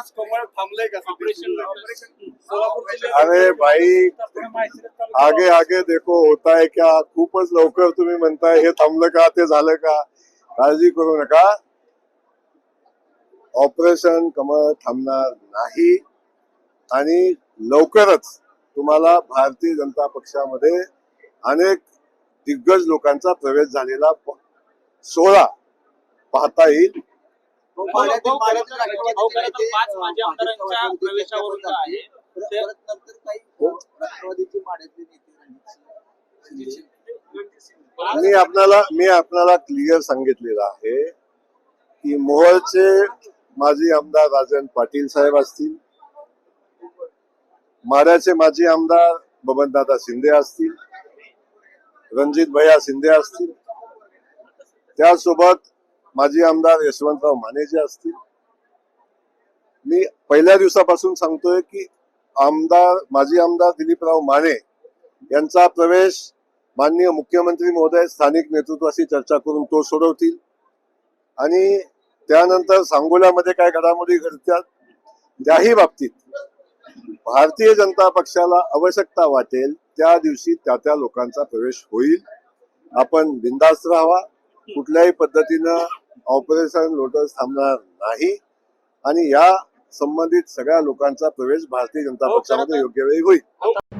म्हणूनच कमळ थांबलंय का ऑपरेशन सोलापूर जिल्ह्यात अरे भाई आगे आगे देखो होता है क्या? खूपच लवकर तुम्ही म्हणताय हे थांबलं का ते झालं का? काळजी करू नका. ऑपरेशन कमळ थांबणार नाही. आणि लवकरच तुम्हाला भारतीय जनता पक्षामध्ये अनेक दिग्गज लोकांचा प्रवेश झालेला सोहळा पाहता येईल. पाच माजी आमदारांच्या प्रवेशावरून जो आहे. ते- नंतर काही राष्ट्रवादीचे माड्यातले नेते मी आपल्याला मी आपल्याला क्लिअर सांगितलेलं आहे की मोहोळचे माजी आमदार राजन पाटील साहेब असतील माढ्याचे माजी आमदार बबनदादा शिंदे असतील रणजित भैया शिंदे असतील त्यासोबत माजी आमदार यशवंतराव माने जे असतील. मी पहिल्या दिवसापासून सांगतोय की आमदार माजी आमदार दिलीपराव माने यांचा प्रवेश माननीय मुख्यमंत्री महोदय स्थानिक नेतृत्वाशी चर्चा करून तो सोडवतील. आणि त्यानंतर सांगोल्यामध्ये काय घडामोडी घडतात त्याही बाबतीत भारतीय जनता पक्षाला आवश्यकता वाटेल त्या दिवशी त्या त्या लोकांचा प्रवेश होईल. आपण बिंदास्त राहावा. कुठल्याही पद्धतीनं ऑपरेशन लोटस थांबणार नाही. आणि या संबंधित सगळ्या लोकांचा प्रवेश भारतीय जनता पक्षामध्ये योग्य वेळी होईल.